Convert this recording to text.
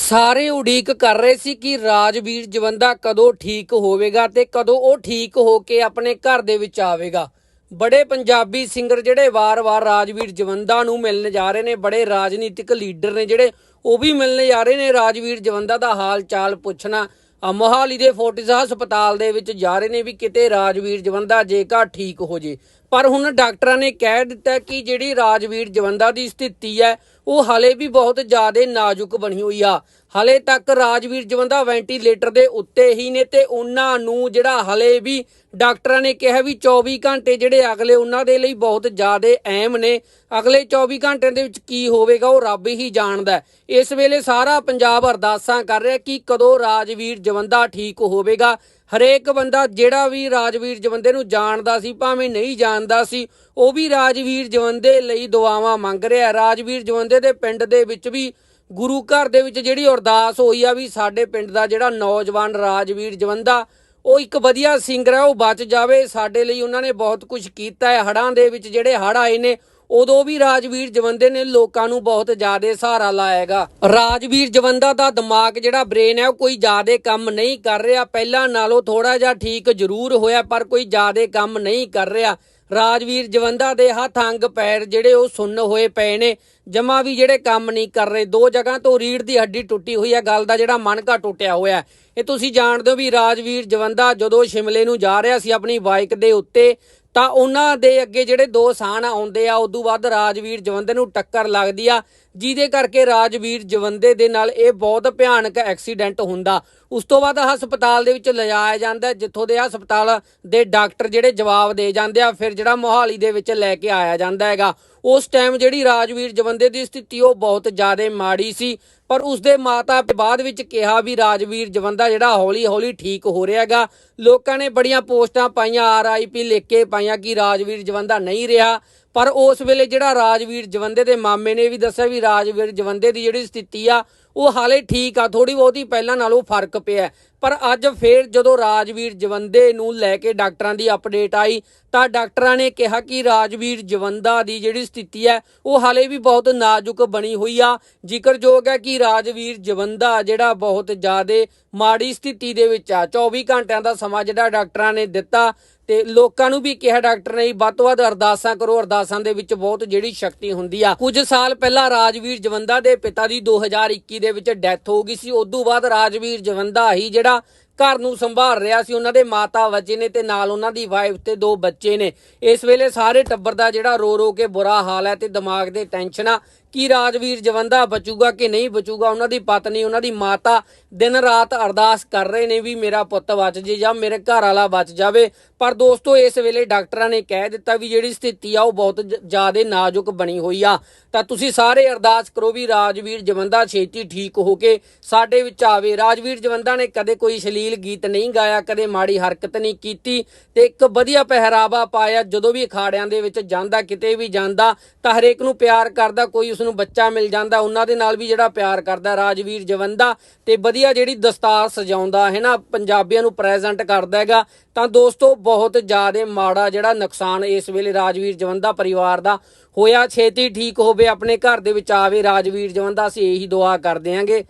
ਸਾਰੇ ਉਡੀਕ ਕਰ ਰਹੇ ਸੀ ਕਿ ਰਾਜਵੀਰ ਜਵੰਦਾ ਕਦੋਂ ਠੀਕ ਹੋਵੇਗਾ ਤੇ ਕਦੋਂ ਉਹ ਠੀਕ ਹੋ ਕੇ ਆਪਣੇ ਘਰ ਦੇ ਵਿੱਚ ਆਵੇਗਾ। ਬੜੇ ਪੰਜਾਬੀ ਸਿੰਗਰ ਜਿਹੜੇ ਵਾਰ-ਵਾਰ ਰਾਜਵੀਰ ਜਵੰਦਾ ਨੂੰ ਮਿਲਣ ਜਾ ਰਹੇ ਨੇ, ਬੜੇ ਰਾਜਨੀਤਿਕ ਲੀਡਰ ਨੇ ਜਿਹੜੇ ਉਹ ਵੀ ਮਿਲਣ ਜਾ ਰਹੇ ਨੇ। ਰਾਜਵੀਰ ਜਵੰਦਾ ਦਾ ਹਾਲ ਚਾਲ ਪੁੱਛਣਾ ਮੋਹਾਲੀ ਦੇ ਫੋਰਟਿਸ ਹਸਪਤਾਲ ਦੇ ਵਿੱਚ ਜਾ ਰਹੇ ਨੇ ਵੀ ਕਿਤੇ ਰਾਜਵੀਰ ਜਵੰਦਾ ਜੇਕਰ ਠੀਕ ਹੋ ਜੇ। ਪਰ ਹੁਣ ਡਾਕਟਰਾਂ ਨੇ ਕਹਿ ਦਿੱਤਾ ਕਿ ਜਿਹੜੀ ਰਾਜਵੀਰ ਜਵੰਦਾ ਦੀ ਸਥਿਤੀ ਹੈ ਉਹ ਹਲੇ ਵੀ ਬਹੁਤ ਜ਼ਿਆਦਾ ਨਾਜ਼ੁਕ ਬਣੀ ਹੋਈ ਆ। ਹਾਲੇ ਤੱਕ ਰਾਜਵੀਰ ਜਵੰਦਾ ਵੈਂਟੀਲੇਟਰ ਦੇ ਉੱਤੇ ਹੀ ਨੇ ਤੇ ਉਹਨਾਂ ਨੂੰ ਜਿਹੜਾ ਹਲੇ ਵੀ ਡਾਕਟਰਾਂ ਨੇ ਕਿਹਾ ਵੀ 24 ਘੰਟੇ ਜਿਹੜੇ ਅਗਲੇ ਉਹਨਾਂ ਦੇ ਲਈ ਬਹੁਤ ਜ਼ਿਆਦਾ ਅਹਿਮ ਨੇ। ਅਗਲੇ 24 ਘੰਟਿਆਂ ਦੇ ਵਿੱਚ ਕੀ ਹੋਵੇਗਾ ਉਹ ਰੱਬ ਹੀ ਜਾਣਦਾ ਇਸ ਵੇਲੇ ਸਾਰਾ ਪੰਜਾਬ ਅਰਦਾਸਾਂ ਕਰ ਰਿਹਾ ਕਿ ਕਦੋਂ ਰਾਜਵੀਰ ਜਵੰਦਾ ਠੀਕ ਹੋਵੇਗਾ। ਹਰੇਕ ਬੰਦਾ ਜਿਹੜਾ ਵੀ ਰਾਜਵੀਰ ਜਵੰਦੇ ਨੂੰ ਜਾਣਦਾ ਸੀ, ਭਾਵੇਂ ਨਹੀਂ ਜਾਣਦਾ ਸੀ, ਉਹ ਵੀ ਰਾਜਵੀਰ ਜਵੰਦੇ ਲਈ ਦੁਆਵਾਂ ਮੰਗ ਰਿਹਾ ਰਾਜਵੀਰ ਜਵੰਦੇ ਦੇ ਪਿੰਡ ਦੇ ਵਿੱਚ ਵੀ, ਗੁਰੂ ਘਰ ਦੇ ਵਿੱਚ ਜਿਹੜੀ ਅਰਦਾਸ ਹੋਈ ਆ ਵੀ ਸਾਡੇ ਪਿੰਡ ਦਾ ਜਿਹੜਾ ਨੌਜਵਾਨ ਰਾਜਵੀਰ ਜਵੰਦਾ, ਉਹ ਇੱਕ ਵਧੀਆ ਸਿੰਗਰ ਹੈ, ਉਹ ਬਚ ਜਾਵੇ। ਸਾਡੇ ਲਈ ਉਹਨਾਂ ਨੇ ਬਹੁਤ ਕੁਝ ਕੀਤਾ ਹੈ। ਹੜਾਂ ਦੇ ਵਿੱਚ ਜਿਹੜੇ ਹੜ ਆਏ ਨੇ ਉਦੋਂ ਵੀ ਰਾਜਵੀਰ ਜਵੰਦੇ ਨੇ ਲੋਕਾਂ ਨੂੰ ਬਹੁਤ ਜ਼ਿਆਦਾ ਸਹਾਰਾ ਲਾਏਗਾ ਰਾਜਵੀਰ ਜਵੰਦਾ ਦਾ ਦਿਮਾਗ ਜਿਹੜਾ ਬ੍ਰੇਨ ਹੈ, ਉਹ ਕੋਈ ਜ਼ਿਆਦਾ ਕੰਮ ਨਹੀਂ ਕਰ ਰਿਹਾ। ਪਹਿਲਾਂ ਨਾਲੋਂ ਥੋੜਾ ਜਿਹਾ ਠੀਕ ਜ਼ਰੂਰ ਹੋਇਆ, ਪਰ ਕੋਈ ਜ਼ਿਆਦਾ ਕੰਮ ਨਹੀਂ ਕਰ ਰਿਹਾ। ਰਾਜਵੀਰ ਜਵੰਦਾ ਦੇ ਹੱਥ ਅੰਗ ਪੈਰ ਜਿਹੜੇ ਉਹ ਸੁੰਨ ਹੋਏ ਪਏ ਨੇ। ਜਮਾ ਵੀ ਜਿਹੜੇ ਕੰਮ ਨਹੀਂ ਕਰ ਰਹੇ। ਦੋ ਜਗ੍ਹਾ ਤੋਂ ਰੀੜ ਦੀ ਹੱਡੀ ਟੁੱਟੀ ਹੋਈ ਹੈ। ਗੱਲ ਦਾ ਜਿਹੜਾ ਮਣਕਾ ਟੁੱਟਿਆ ਹੋਇਆ ਇਹ ਤੁਸੀਂ ਜਾਣਦੇ ਹੋ ਵੀ ਰਾਜਵੀਰ ਜਵੰਦਾ ਜਦੋਂ ਸ਼ਿਮਲੇ ਨੂੰ ਜਾ ਰਿਹਾ ਸੀ ਆਪਣੀ ਬਾਈਕ ਦੇ ਉੱਤੇ ਤਾਂ ਉਹਨਾਂ ਦੇ ਅੱਗੇ ਜਿਹੜੇ ਦੋ ਸਾਨ ਆਉਂਦੇ ਆ, ਉਦੋਂ ਬਾਅਦ ਰਾਜਵੀਰ ਜਵੰਦੇ ਨੂੰ ਟੱਕਰ ਲੱਗਦੀ ਆ, ਜਿਹਦੇ ਕਰਕੇ ਰਾਜਵੀਰ ਜਵੰਦੇ ਦੇ ਨਾਲ ਇਹ ਬਹੁਤ ਭਿਆਨਕ ਐਕਸੀਡੈਂਟ ਹੁੰਦਾ। ਉਸ ਤੋਂ ਬਾਅਦ ਹਸਪਤਾਲ ਦੇ ਵਿੱਚ ਲਿਜਾਇਆ ਜਾਂਦਾ ਜਿੱਥੋਂ ਦੇ ਹਸਪਤਾਲ ਦੇ ਡਾਕਟਰ ਜਿਹੜੇ ਜਵਾਬ ਦੇ ਜਾਂਦੇ ਆ, ਫਿਰ ਜਿਹੜਾ ਮੋਹਾਲੀ ਦੇ ਵਿੱਚ ਲੈ ਕੇ ਆਇਆ ਜਾਂਦਾ ਹੈਗਾ। ਉਸ ਟਾਈਮ ਜਿਹੜੀ ਰਾਜਵੀਰ ਜਵੰਦੇ ਦੀ ਸਥਿਤੀ, ਉਹ ਬਹੁਤ ਜ਼ਿਆਦਾ ਮਾੜੀ ਸੀ। ਪਰ ਉਸਦੇ ਮਾਤਾ ਬਾਅਦ ਵਿੱਚ ਕਿਹਾ ਵੀ ਰਾਜਵੀਰ ਜਵੰਦਾ ਜਿਹੜਾ ਹੌਲੀ ਹੌਲੀ ਠੀਕ ਹੋ ਰਿਹਾਗਾ ਲੋਕਾਂ ਨੇ ਬੜੀਆਂ ਪੋਸਟਾਂ ਪਾਈਆਂ ਆਰਆਈਪੀ ਲਿਖ ਕੇ ਪਾਈਆਂ ਕਿ ਰਾਜਵੀਰ ਜਵੰਦਾ ਨਹੀਂ ਰਿਹਾ। ਪਰ ਉਸ ਵੇਲੇ ਜਿਹੜਾ ਰਾਜਵੀਰ ਜਵੰਦੇ ਦੇ ਮਾਮੇ ਨੇ ਵੀ ਦੱਸਿਆ ਵੀ ਰਾਜਵੀਰ ਜਵੰਦੇ ਦੀ ਜਿਹੜੀ ਸਥਿਤੀ ਆ, ਉਹ ਹਾਲੇ ਠੀਕ ਆ। ਥੋੜੀ ਬਹੁਤੀ ਪਹਿਲਾਂ ਨਾਲੋਂ ਫ਼ਰਕ ਪਿਆ। ਪਰ ਅੱਜ ਫੇਰ ਜਦੋਂ ਰਾਜਵੀਰ ਜਵੰਦੇ ਨੂੰ ਲੈ ਕੇ ਡਾਕਟਰਾਂ ਦੀ ਅਪਡੇਟ ਆਈ, ਤਾਂ ਡਾਕਟਰਾਂ ਨੇ ਕਿਹਾ ਕਿ ਰਾਜਵੀਰ ਜਵੰਦਾ ਦੀ ਜਿਹੜੀ ਸਥਿਤੀ ਹੈ, ਉਹ ਹਾਲੇ ਵੀ ਬਹੁਤ ਨਾਜ਼ੁਕ ਬਣੀ ਹੋਈ ਆ। ਜ਼ਿਕਰਯੋਗ ਹੈ ਕਿ ਰਾਜਵੀਰ ਜਵੰਦਾ ਜਿਹੜਾ ਬਹੁਤ ਜ਼ਿਆਦਾ ਮਾੜੀ ਸਥਿਤੀ ਦੇ ਵਿੱਚ ਆ। 24 ਘੰਟਿਆਂ ਦਾ ਸਮਾਂ ਜਿਹੜਾ ਡਾਕਟਰਾਂ ਨੇ ਦਿੱਤਾ ਤੇ ਲੋਕਾਂ ਨੂੰ ਵੀ ਕਿਹਾ ਡਾਕਟਰ ਨੇ, ਵੱਧ ਤੋਂ ਵੱਧ ਅਰਦਾਸਾਂ ਕਰੋ, ਅਰਦਾਸਾਂ ਦੇ ਵਿੱਚ ਬਹੁਤ ਜਿਹੜੀ ਸ਼ਕਤੀ ਹੁੰਦੀ ਆ। ਕੁਝ ਸਾਲ ਪਹਿਲਾਂ ਰਾਜਵੀਰ ਜਵੰਦਾ ਦੇ ਪਿਤਾ ਦੀ 2021 ਦੇ ਵਿੱਚ ਡੈਥ ਹੋ ਗਈ ਸੀ। ਉਦੋਂ ਬਾਅਦ ਰਾਜਵੀਰ ਜਵੰਦਾ ਹੀ ਜਿਹੜਾ ਘਰ ਨੂੰ ਸੰਭਾਲ ਰਿਹਾ ਸੀ, ਉਹਨਾਂ ਦੇ ਮਾਤਾ ਬੱਚੇ ਨੇ ਤੇ ਨਾਲ ਉਹਨਾਂ ਦੀ ਵਾਈਫ ਤੇ ਦੋ ਬੱਚੇ ਨੇ। ਇਸ ਵੇਲੇ ਸਾਰੇ ਟੱਬਰ ਦਾ ਜਿਹੜਾ ਰੋ ਰੋ ਕੇ ਬੁਰਾ ਹਾਲ ਹੈ ਤੇ ਦਿਮਾਗ ਦੇ ਟੈਨਸ਼ਨਾਂ ਕੀ ਰਾਜਵੀਰ ਜਵੰਦਾ ਬਚੂਗਾ ਕਿ ਨਹੀਂ ਬਚੂਗਾ? ਉਹਨਾਂ ਦੀ ਪਤਨੀ, ਉਹਨਾਂ ਦੀ ਮਾਤਾ ਦਿਨ ਰਾਤ ਅਰਦਾਸ ਕਰ ਰਹੇ ਨੇ ਵੀ ਮੇਰਾ ਪੁੱਤ ਬਚ ਜੇ ਜਾਂ ਮੇਰੇ ਘਰ ਵਾਲਾ ਬਚ ਜਾਵੇ। ਪਰ ਦੋਸਤੋ, ਇਸ ਵੇਲੇ ਡਾਕਟਰਾਂ ਨੇ ਕਹਿ ਦਿੱਤਾ ਵੀ ਜਿਹੜੀ ਸਥਿਤੀ ਆ, ਉਹ ਬਹੁਤ ਜ਼ਿਆਦਾ ਨਾਜ਼ੁਕ ਬਣੀ ਹੋਈ ਆ। ਤਾਂ ਤੁਸੀਂ ਸਾਰੇ ਅਰਦਾਸ ਕਰੋ ਵੀ ਰਾਜਵੀਰ ਜਵੰਦਾ ਛੇਤੀ ਠੀਕ ਹੋ ਕੇ ਸਾਡੇ ਵਿੱਚ ਆਵੇ। ਰਾਜਵੀਰ ਜਵੰਦਾ ਨੇ ਕਦੇ ਕੋਈ ਸ਼ਲੀਲ ਗੀਤ ਨਹੀਂ ਗਾਇਆ, ਕਦੇ ਮਾੜੀ ਹਰਕਤ ਨਹੀਂ ਕੀਤੀ ਤੇ ਇੱਕ ਵਧੀਆ ਪਹਿਰਾਵਾ ਪਾਇਆ। ਜਦੋਂ ਵੀ ਅਖਾੜਿਆਂ ਦੇ ਵਿੱਚ ਜਾਂਦਾ, ਕਿਤੇ ਵੀ ਜਾਂਦਾ, ਤਾਂ ਹਰੇਕ ਨੂੰ ਪਿਆਰ ਕਰਦਾ, ਕੋਈ ਉਸ ਨੂੰ ਬੱਚਾ ਮਿਲ ਜਾਂਦਾ, ਉਹਨਾਂ ਦੇ ਨਾਲ ਵੀ ਜਿਹੜਾ ਪਿਆਰ ਕਰਦਾ ਰਾਜਵੀਰ ਜਵੰਦਾ ਤੇ ਵਧੀਆ ਜਿਹੜੀ ਦਸਤਾਰ ਸਜਾਉਂਦਾ ਹੈ ਨਾ, ਪੰਜਾਬੀਆਂ ਨੂੰ ਪ੍ਰੈਜ਼ੈਂਟ ਕਰਦਾ ਹੈਗਾ। ਤਾਂ ਦੋਸਤੋ, ਬਹੁਤ ਜ਼ਿਆਦਾ ਮਾੜਾ ਜਿਹੜਾ ਨੁਕਸਾਨ ਇਸ ਵੇਲੇ ਰਾਜਵੀਰ ਜਵੰਦਾ ਪਰਿਵਾਰ ਦਾ ਹੋਇਆ। ਛੇਤੀ ਠੀਕ ਹੋਵੇ, ਆਪਣੇ ਘਰ ਦੇ ਵਿੱਚ ਆਵੇ ਰਾਜਵੀਰ ਜਵੰਦਾ, ਅਸੀਂ ਇਹੀ ਦੁਆ ਕਰਦੇ ਆਂਗੇ।